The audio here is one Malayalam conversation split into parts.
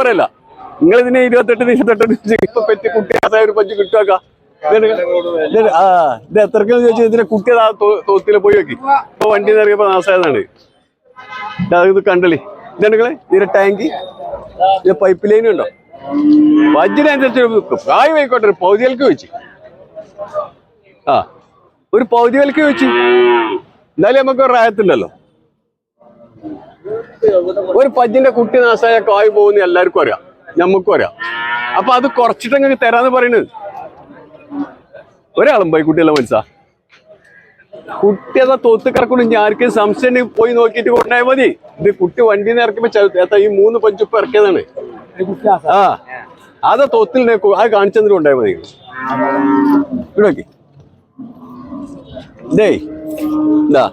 പറയല്ല. നിങ്ങൾ ഇതിനെ ഇരുപത്തെട്ട് ഇരുപത്തെട്ട് പറ്റി പെറ്റി കുട്ടി അതായ ഒരു പഞ്ച് കിട്ടുക ആ എത്രക്കെന്ന് ചോദിച്ചാൽ ഇതിന്റെ കുട്ടി ആ പോയി വെക്കി. ഇപ്പൊ വണ്ടി നിറയപ്പോ നാസായതാണ്. ഇത് കണ്ടല്ലേ? ഇതെടുക്കളെ ഇതിന്റെ ടാങ്കി പൈപ്പ് ലൈനും ഉണ്ടോ? വജ്ജിനനുസരിച്ച് പ്രായ ആയിക്കോട്ടെ ഒരു പൗതികൾക്ക് വെച്ച്. ആ ഒരു പൗതികൾക്ക് വെച്ച്. എന്നാലും നമുക്ക് ഒരു ഒരു പജ്ജിന്റെ കുട്ടി നാശായ കായ് പോകുന്ന എല്ലാവർക്കും അറിയാം. ഞമ്മക്കും അറിയാം. അപ്പൊ അത് കുറച്ചിട്ടങ്ങ് തരാന്ന് പറയുന്നത് ഒരാളും പോയി കുട്ടിയല്ല മനസ്സാ കുട്ടി അതാ തോത്ത് കിടക്കുന്നു. ഞാർക്ക് സംശയം പോയി നോക്കിയിട്ട് കൊണ്ടായ മതി. ഇത് കുട്ടി വണ്ടി നിന്ന് ഈ മൂന്ന് പഞ്ചുപ്പ് ഇറക്കിയതാണ്. ആ അതാ തോത്തിൽ അത് കാണിച്ചതിന് കൊണ്ടായ മതി. ഇവിടെ നോക്കി. ഇതേ ഇതാ.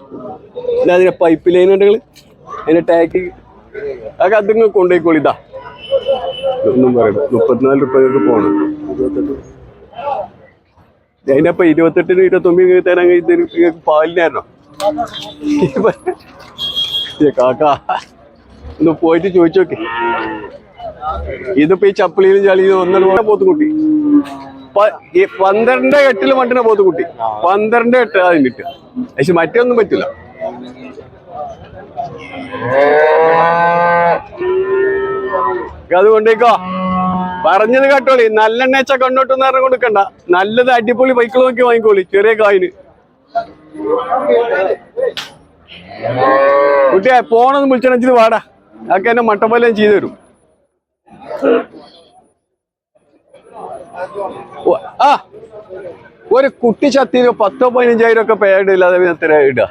അതിന്റെ പൈപ്പ് ലൈൻ ഉണ്ട് അതിന്റെ ടാക്കി അതൊക്കെ അതിങ്ങ് കൊണ്ടുപോയിക്കോളി ഇതാ. ഒന്നും പറയണ്ട. മുപ്പത്തിനാല് റുപ്യക്ക് പോണം. അതിന്റെ അപ്പൊ ഇരുപത്തെട്ടിന് ഇരുപത്തൊമ്പതിന് തരാൻ പാലിനായിരുന്നോ? കാക്ക ഒന്ന് പോയിട്ട് ചോദിച്ചു നോക്കി. ഇതിപ്പോ ഈ ചപ്പിളിയിൽ ചളി ഒന്നര പോത്തുകുട്ടി പന്ത്രണ്ട് എട്ടിൽ മണ്ടിന പോത്തുകുട്ടി പന്ത്രണ്ട് എട്ട് അതിന് കിട്ടുക. പക്ഷെ മറ്റൊന്നും പറ്റില്ല അതുകൊണ്ടേക്കോ. പറഞ്ഞത് കേട്ടോളി. നല്ലെണ്ണച്ച കണ്ണോട്ട് പറഞ്ഞ കൊടുക്കണ്ട. നല്ലത് അടിപൊളി ബൈക്കിൾ നോക്കി വാങ്ങിക്കോളി. ചെറിയ കായിന് കുട്ടിയെ പോണെന്ന് വിളിച്ചണച്ചിട്ട് വാടാ. അതൊക്കെ എന്നെ മട്ടപ്പല്ലാം ചെയ്തു തരും. ആ. ഒരു കുട്ടി ചത്തിയിൽ പത്തോ പതിനഞ്ചായിരം ഒക്കെ പേടില്ലാതെ ഇടുക?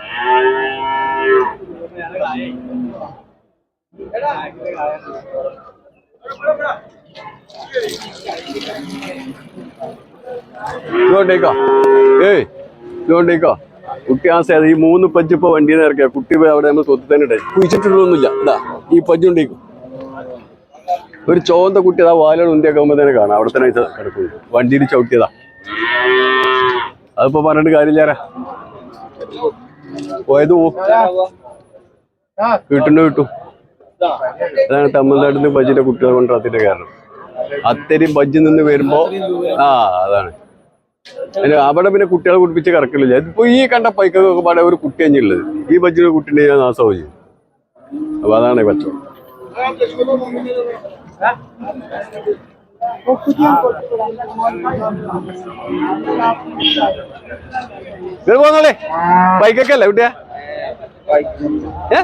ഇതുകൊണ്ടേക്കോ ഏയ് കുട്ടി ആ സേത ഈ മൂന്ന് പഞ്ച് ഇപ്പൊ വണ്ടിയിൽ നിന്ന് ഇറക്കിയ. കുട്ടി അവിടെ നമ്മൾ തൊത്തി തന്നെ ഇടായി കുഴിച്ചിട്ടുള്ളൊന്നുമില്ല. ഇതാ ഈ പഞ്ചുണ്ടേക്കും ഒരു ചോന്ത കുട്ടി അതാ വാലോട് ഉന്തിയൊക്കെ ആകുമ്പോൾ തന്നെ കാണാം. അവിടെ തന്നെ കിടക്കുന്നു. വണ്ടിയിൽ ചവിട്ടിയതാ. അതിപ്പോ പറഞ്ഞിട്ട് കാര്യമില്ലാരാ പോയത് പോ. കിട്ടുന്ന കിട്ടും അതാണ് തമിഴ്നാട്ടിൽ നിന്ന് ബജ്ജിന്റെ കുട്ടികൾ കൊണ്ടുവരത്തിന്റെ കാരണം അത്തരം ബജ്ജി നിന്ന് വരുമ്പോ ആ അതാണ്. അവിടെ പിന്നെ കുട്ടികളെ കുടിപ്പിച്ച് കറക്കില്ല ഇപ്പൊ ഈ കണ്ട പൈക്കൊക്കെ പാടെ ഒരു കുട്ടി ഉള്ളത്. ഈ ബജ്ജിന്റെ കുട്ടിന്റെ ഞാൻ നാശവും ചെയ്യും അപ്പൊ അതാണ് പച്ച പോന്നോളേ. ബൈക്കൊക്കെ അല്ലേ കുട്ടിയാ? ഏ?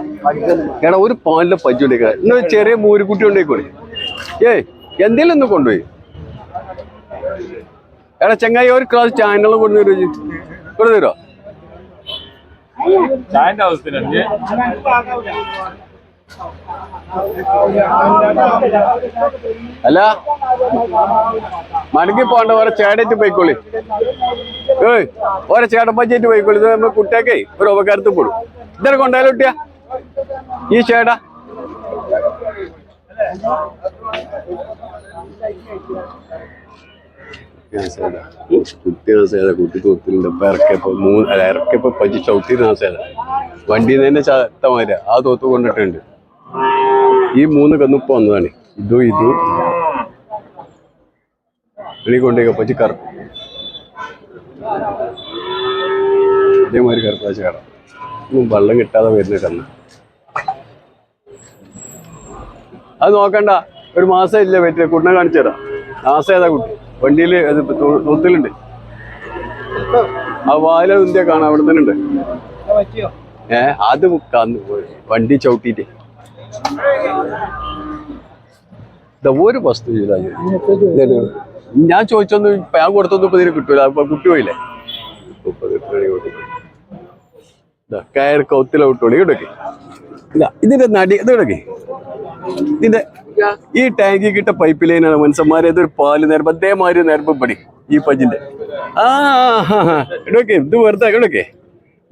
എടാ ഒരു പാലിലെ പജ്ജു ഉണ്ടേക്കാ. ഇന്ന് ചെറിയ മൂരിക്കുട്ടി ഉണ്ടേക്കോളെ ഏയ് എന്തേലും ഒന്ന് കൊണ്ടുപോയി. എടാ ചങ്ങായി ഒരു ക്ലാസ് ചാനലും കൊണ്ടു കൊണ്ടുതരോ ചായന്റെ അവസ്ഥയിലാണ് അല്ല? മടങ്ങി പോണ്ട ഓരോ ചേടേറ്റ് പോയിക്കോളി. ഏയ് ഓരോ ചേട്ടൻ പഞ്ചായത്ത് പോയിക്കോളി. ഇത് നമ്മൾ കുട്ടിയൊക്കെ ഒരു ഉപകാരത്തിൽ പോടും ഇതൊക്കെ കൊണ്ടായാലും കിട്ടിയ? ഈ ചേട്ടാ. കുട്ടി സേത കുട്ടി തോത്തിലുണ്ട് ഇപ്പൊ ഇറക്കിയപ്പോ മൂന്ന് അല്ല ഇറക്കിയപ്പോ പഞ്ച് ചവിട്ടിരുന്ന സേത വണ്ടിയിൽ നിന്ന് തന്നെ ചത്ത മാതിരി ആ തോത്ത് കൊണ്ടിട്ടുണ്ട് ഈ മൂന്ന് കന്നുപ്പ വന്നതാണ്. ഇതും ഇതും. വെളി കൊണ്ടേക്ക പറ്റി കറുപ്പ് ഇതേമാതിരി കറുപ്പാച്ച കട ഒന്നും വെള്ളം കിട്ടാതെ വരുന്ന അത് നോക്കണ്ട. ഒരു മാസം ഇല്ല പറ്റിയ കുട്ടിനെ കാണിച്ചു തരാം. മാസം ഏതാ കുട്ടി? വണ്ടിയിൽ അത് തൊത്തിലുണ്ട് ആ വാല ഇന്ത്യ കാണാം. അവിടെ തന്നെ ഉണ്ട്. ഏ അത് കന്ന്. വണ്ടി ചവിട്ടിട്ട് ഒരു വസ്തു. ഞാൻ ചോദിച്ചൊന്നും ഞാൻ കൊടുത്തൊന്നും ഇപ്പൊ കിട്ടൂല. കുട്ടി പോയില്ലേ മുപ്പത് മണി കൊടുക്കും. ഇതാ കയർ കൗത്തില വിട്ടോളി ഇടയ്ക്ക് ഇല്ല ഇതിന്റെ നടി ഇത് ഇതിന്റെ ഈ ടാങ്കിൽ കിട്ട പൈപ്പ് ലൈനാണ് മനുഷ്യന്മാരെ ഇതൊരു പാൽ നേരം അതേമാതിരി നേരം പടി ഈ പഞ്ചിന്റെ. ആ ഇടയ്ക്ക് ഇത് വെറുതെ ഇടയ്ക്ക്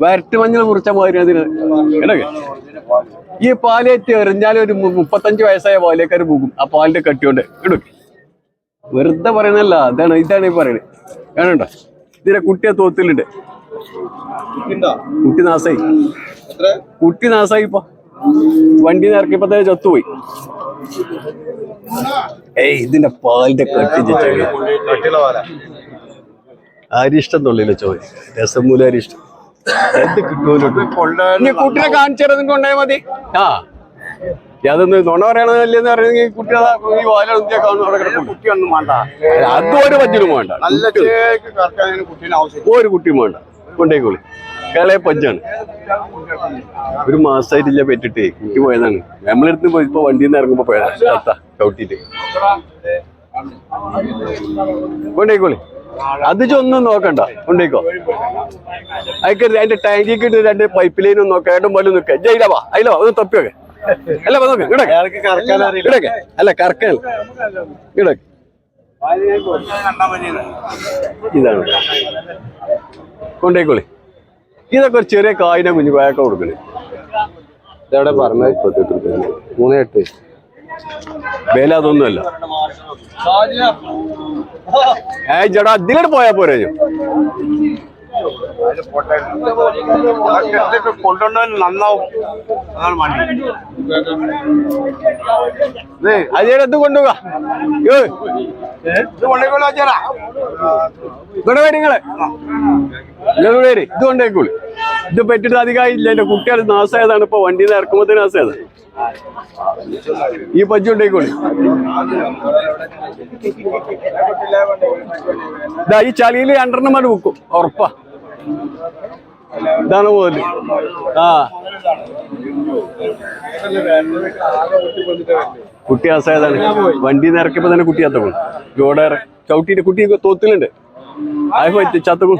വരട്ട് മഞ്ഞൾ മുറിച്ച മാതിരി അതിന്. ഇടയ്ക്ക് ഈ പാലേറ്റ് എറിഞ്ഞാൽ ഒരു മുപ്പത്തഞ്ച് വയസ്സായ പാലേക്കാർ പോകും ആ പാലിന്റെ കട്ടിയോണ്ട്. ഇടയ്ക്ക് വെറുതെ പറയണല്ല അതാണ് ഇതാണ് ഈ പറയുന്നത്. കാണണ്ട ഇതിന്റെ കുട്ടിയെ തോത്തിലുണ്ട് കുട്ടി നാസായി. കുട്ടി നാസായി ഇപ്പൊ. വണ്ടി നിറക്കിപ്പത്തേ ചത്തുപോയി. ഏയ് ഇതിന്റെ പാലിന്റെ കട്ടി അരിഷ്ടം തൊള്ളില്ല ചോദ്യം രസമൂല അരിഷ്ടം എന്ത് കിട്ടുമല്ലോ കുട്ടിനെ കാണിച്ചത് കൊണ്ടായാൽ മതി. ആ. അതൊന്ന് നുണ എന്ന് പറയുന്നെങ്കിൽ കുട്ടികളെ ഈ വാല കാണും അവിടെ കിടക്കും. കുട്ടിയൊന്നും വേണ്ട. അതും ഒരു പഞ്ചിനും വേണ്ട. നല്ല കുട്ടീനെ ആവശ്യം ഒരു കുട്ടിയും വേണ്ട. കൊണ്ടേക്കോളി. കേളയെ പഞ്ചാണ്. ഒരു മാസമായിട്ടില്ല പെറ്റിട്ടേ. കുട്ടി പോയതാണ്. നമ്മളെടുത്ത് പോയി ഇപ്പൊ വണ്ടിയിൽ നിന്ന് ഇറങ്ങുമ്പോ പോയതാ തത്ത ചവിട്ടിട്ട്. കൊണ്ടേക്കോളി. അത് ഒന്നും നോക്കണ്ട. കൊണ്ടേക്കോ. അയക്കരുത് അതിന്റെ ടാങ്കിക്ക് രണ്ട് പൈപ്പ് ലൈനും നോക്കാം. ഏട്ടും പോലും നിൽക്കാം ജയിലവാ അതിലോ ഒന്ന് തപ്പിയൊക്കെ അല്ല നോക്ക് ഇടയ്ക്ക്. കറക്കാൻ ഇടയ്ക്ക്. അല്ല കറക്കൽ ഇടയ്ക്ക്. ഇതാണ്. കൊണ്ടേക്കോളി ഇതൊക്കെ ഒരു ചെറിയ കായിനെ കുഞ്ഞു കോയൊക്കെ കൊടുക്കണേ ഇതവിടെ പറഞ്ഞ ഇപ്പത്തെട്ട് രൂപ മൂന്ന് എട്ട്. വില അതൊന്നുമല്ല. ഏ ചേട്ടാ അതിലോട്ട് പോയാ പോരെ കൊണ്ടുവന്നവൻ നന്നാവും. അതാണ് വണ്ടി ഇത് കൊണ്ടുപോകാ ഇത് പറ്റിട്ട് അധികമായില്ല എന്റെ കുട്ടികൾ നാസായതാണ് ഇപ്പൊ വണ്ടിയിൽ നിന്ന് ഇറക്കുമ്പോഴത്തേന് നാസായത്. ഈ പജ്ജി കൊണ്ടേക്കോളി. ഇതാ ഈ ചളിയിൽ രണ്ടെണ്ണം മണി വെക്കും ഉറപ്പാ. ഇതാണ് പോലെ ആ. കുട്ടി ആസായതാണ്. വണ്ടി നിറക്കിയപ്പോ തന്നെ കുട്ടി ചത്തക്കും ലോഡേറെ ചവിട്ടിട്ട് കുട്ടി തോത്തിലുണ്ട്. അത് ചത്തക്കും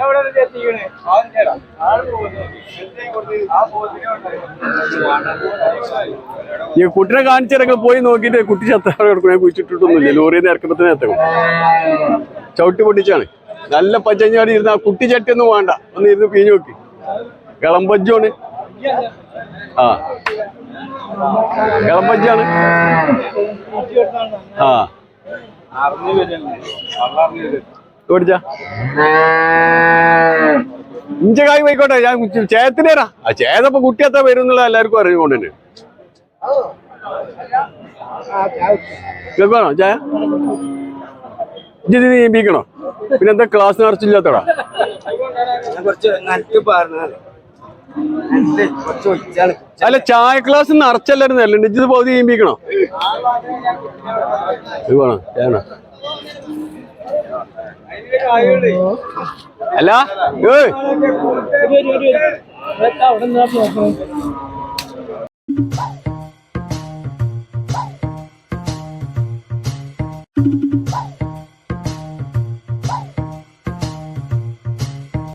ഈ കുട്ടിനെ കാണിച്ചിറങ്ങി പോയി നോക്കിട്ട് കുട്ടി ചത്ത കിടക്കും ഞാൻ കുഴിച്ചിട്ടിട്ടൊന്നുമില്ല. ലോറിയിൽ നിന്ന് ഇറക്കുമ്പോ തന്നെ എത്തക്കും ചവിട്ടി പൊട്ടിച്ചാണ്. നല്ല പച്ചഞ്ഞാടി ഇരുന്ന കുട്ടി ചട്ടിയൊന്നും വേണ്ട. ഒന്ന് ഇരുന്ന് പിഞ്ഞു നോക്കി. കിളമ്പജ്ജാണ് ആ. കിളമ്പജ്ജാണ് ആ. ഓടിച്ച ഇഞ്ച കായ് പോയിക്കോട്ടെ ഞാൻ ചേത്തിനേരാ ആ ചേതപ്പോ കുട്ടി വരുന്നുള്ള വരും എല്ലാവർക്കും അറിഞ്ഞുകൊണ്ട് തന്നെ. കേൾക്കണോ ചായ? ഇജ്ജ് നീ നീമ്പിക്കണോ പിന്നെന്താ ക്ലാസ് നിറച്ചില്ലാത്തടാ കുറച്ച് നനക്ക് ഒഴിച്ചാണ് അല്ല ചായ ക്ലാസ് നിറച്ചല്ലായിരുന്നു അല്ലേ? ഇത് പകുതി നീമ്പിക്കണോ ഇത് വേണോ ചേണോ അല്ല ഏയ്.